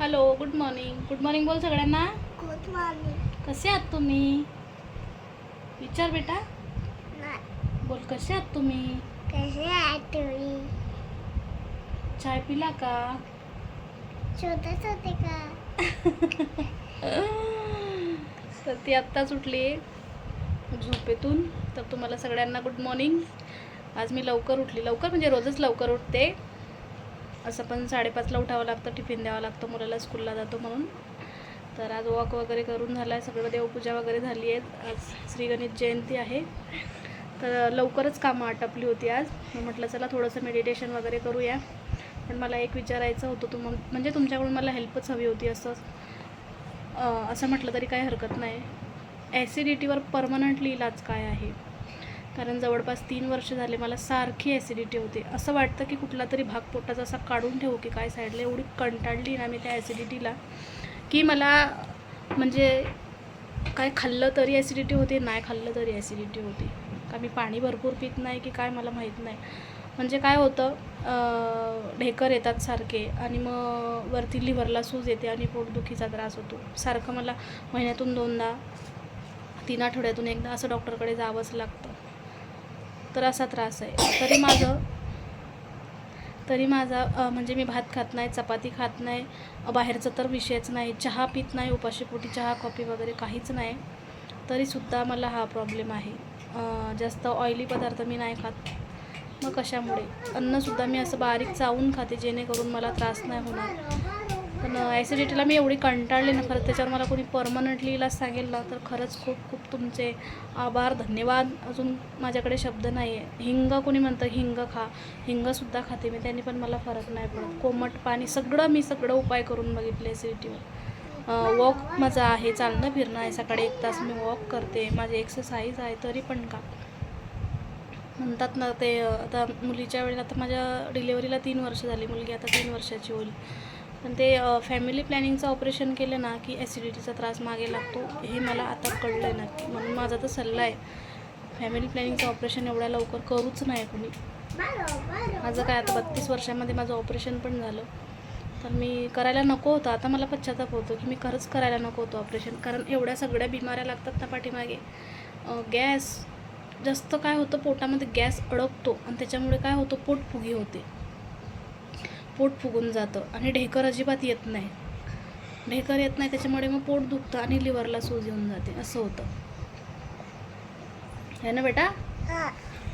Hello good morning good morning बोल सगळ्यांना. Good morning कसे आहात तुम्ही? विचार बेटा. बोल कसे आहात तुम्ही? कसे आहे तुम्ही? चाय पिला का? छोटच होते का? तर ती आत्ताच उठली झोपेतून. तर तुम्हाला सगळ्यांना गुड मॉर्निंग आज मी लवकर उठली. लवकर म्हणजे रोजच लवकर उठते. असं पण साडेपाचला उठावं लागतं टिफिन द्यावं लागतं मुलाला स्कूलला जातो म्हणून. तर आज वॉक वगैरे करून झाला आहे सगळं देवपूजा वगैरे झाली आहे आज श्री गणेश जयंती आहे. तर लवकरच कामं आटपली होती आज. मी म्हटलं चला थोडंसं मेडिटेशन वगैरे करूया. पण मला एक विचारायचं होतं तुम म्हणजे तुमच्याकडून मला हेल्पच हवी होती असं. असं म्हटलं तरी काही हरकत नाही. ॲसिडिटीवर परमनंटली इलाज काय आहे? कारण जवळपास तीन वर्ष झाले मला सारखी ॲसिडिटी होते. असं वाटतं की कुठला तरी भाग पोटाचा असा काढून ठेवू की काय साईडला एवढी कंटाळली ना मी त्या ॲसिडिटीला की मला म्हणजे काय खाल्लं तरी ॲसिडिटी होते नाही खाल्लं तरी ॲसिडिटी होते. का मी पाणी भरपूर पित नाही की काय मला माहीत नाही. म्हणजे काय होतं ढेकर येतात सारखे आणि मग वरती लिव्हरला सूज येते आणि पोटदुखीचा त्रास होतो. सारखं मला महिन्यातून दोनदा तीन आठवड्यातून एकदा असं डॉक्टरकडे जावंच लागतं. तर असा त्रास आहे. तरी माझं तरी माझा म्हणजे मी भात खात नाही चपाती खात नाही बाहेरचं तर विषयच नाही. चहा पित नाही उपाशीपोटी चहा कॉफी वगैरे काहीच नाही. तरीसुद्धा मला हा प्रॉब्लेम आहे. जास्त ऑइली पदार्थ मी नाही खात. मग कशामुळे? अन्नसुद्धा मी असं बारीक चावून खाते जेणेकरून मला त्रास नाही होणार. पण ॲसिडिटीला मी एवढी कंटाळली ना खरं त्याच्यावर मला कोणी परमनंटली इलाज सांगेल ना तर खरंच खूप खूप तुमचे आभार धन्यवाद. अजून माझ्याकडे शब्द नाही आहे हिंग कोणी म्हणतं हिंग खा. हिंगसुद्धा खाते मी त्यांनी पण मला फरक नाही पडत. कोमट पाणी सगळं मी सगळं उपाय करून बघितले ॲसिडिटीवर वॉक माझा आहे चालणं फिरणं आहे सकाळी एक तास मी वॉक करते. माझे एक्सरसाइज आहे तरी पण का? म्हणतात ना ते आता मुलीच्या वेळेला आता माझ्या डिलेवरीला तीन वर्ष झाली मुलगी आता तीन वर्षाची होईल. पण ते फॅमिली प्लॅनिंगचं ऑपरेशन केलं ना की ॲसिडिटीचा त्रास मागे लागतो हे मला आता कळलं आहे नक्की. म्हणून माझा तर सल्ला आहे फॅमिली प्लॅनिंगचं ऑपरेशन एवढ्या लवकर करूच नाही कोणी. माझं काय आता बत्तीस वर्षामध्ये माझं ऑपरेशन पण झालं. तर मी करायला नको होतं. आता मला पश्चाताप होतो की मी खरंच करायला नको होतं ऑपरेशन कारण एवढ्या सगळ्या बिमाऱ्या लागतात ना पाठीमागे गॅस जास्त काय होतं पोटामध्ये गॅस अडकतो आणि त्याच्यामुळे काय होतं पोटफुगी होते. पोट फुगून जातं आणि ढेकर अजिबात येत नाही. ढेकर येत नाही त्याच्यामुळे मग पोट दुखतं आणि लिव्हरला सूज येऊन जाते असं होतं. है ना बेटा?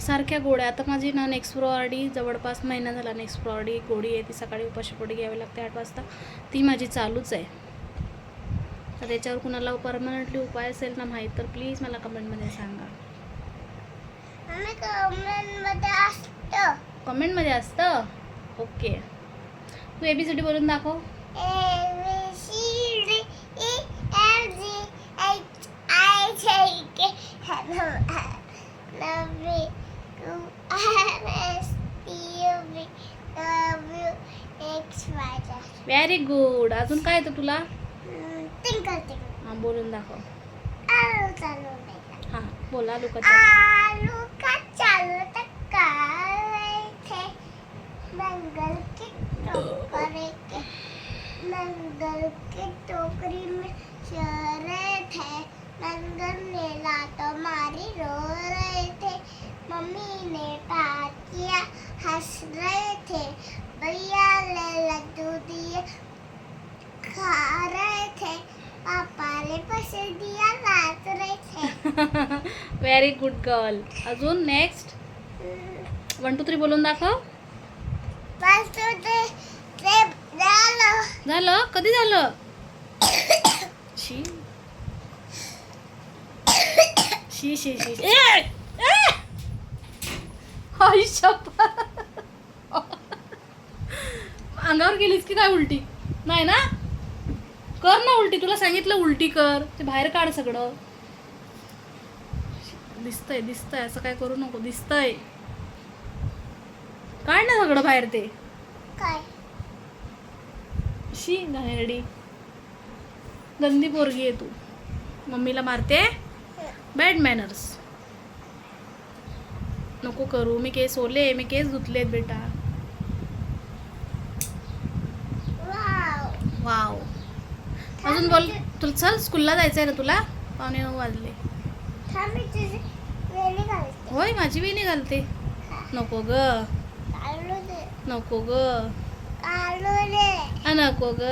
सारख्या गोळ्या. आता माझी ना नेक्स्प्रो आर डी जवळपास महिना झाला नेक्स्प्रो आर डी गोळी आहे ती सकाळी उपाशीपोटी घ्यावी लागते आठ वाजता. ती माझी चालूच आहे. तर त्याच्यावर कुणाला परमनंटली उपाय असेल ना माहीत तर प्लीज मला कमेंटमध्ये सांगा. आम्ही कमेंटमध्ये असतो. कमेंटमध्ये असतं? ओके तू ए बी बोलून दाखव. व्हेरी गुड अजून काय येतं तुला? टिंकल हां बोलून दाखव. हा चालू हां बोला लुकाचा चालू का चालू टक्का मंगल की मंगल की टोकरी में रहे थे मंगल मेला तो मारी रो रहे थे। मम्मी ने बात किया हंस रहे थे। भैया ने लड्डू दिए खा रहे थे। पापा ने पैसे दिया नाच रहे थे। व्हेरी गुड गर्ल अजून नेक्स्ट वन टू थ्री बोलून दाखव. तो ते ते झालं? कधी झालं? शी. शी शी शी ए! अंगावर गेलीस की काय उलटी? नाही ना? कर ना उलटी. तुला सांगितलं उलटी कर. ते बाहेर काढ सगळं. दिसतंय दिसतंय. असं काय करू नको. दिसतंय. काढ ना सगळं बाहेर ते. काय? शी घाणेरडी गंदी पोरगी आहे तू. मम्मीला मारते? बॅड मॅनर्स नको करू. मी केस ओले मी केस धुतलेत बेटा. वाव अजून बोल. तुला चल स्कूलला जायचं आहे ना तुला? पावणे नऊ वाजले. होय माझी वेणी घालते. नको ग. नको ग. नको ग.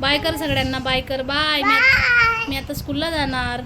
बाय कर सगळ्यांना बाय कर. बाय. मी मी आता स्कूलला जाणार.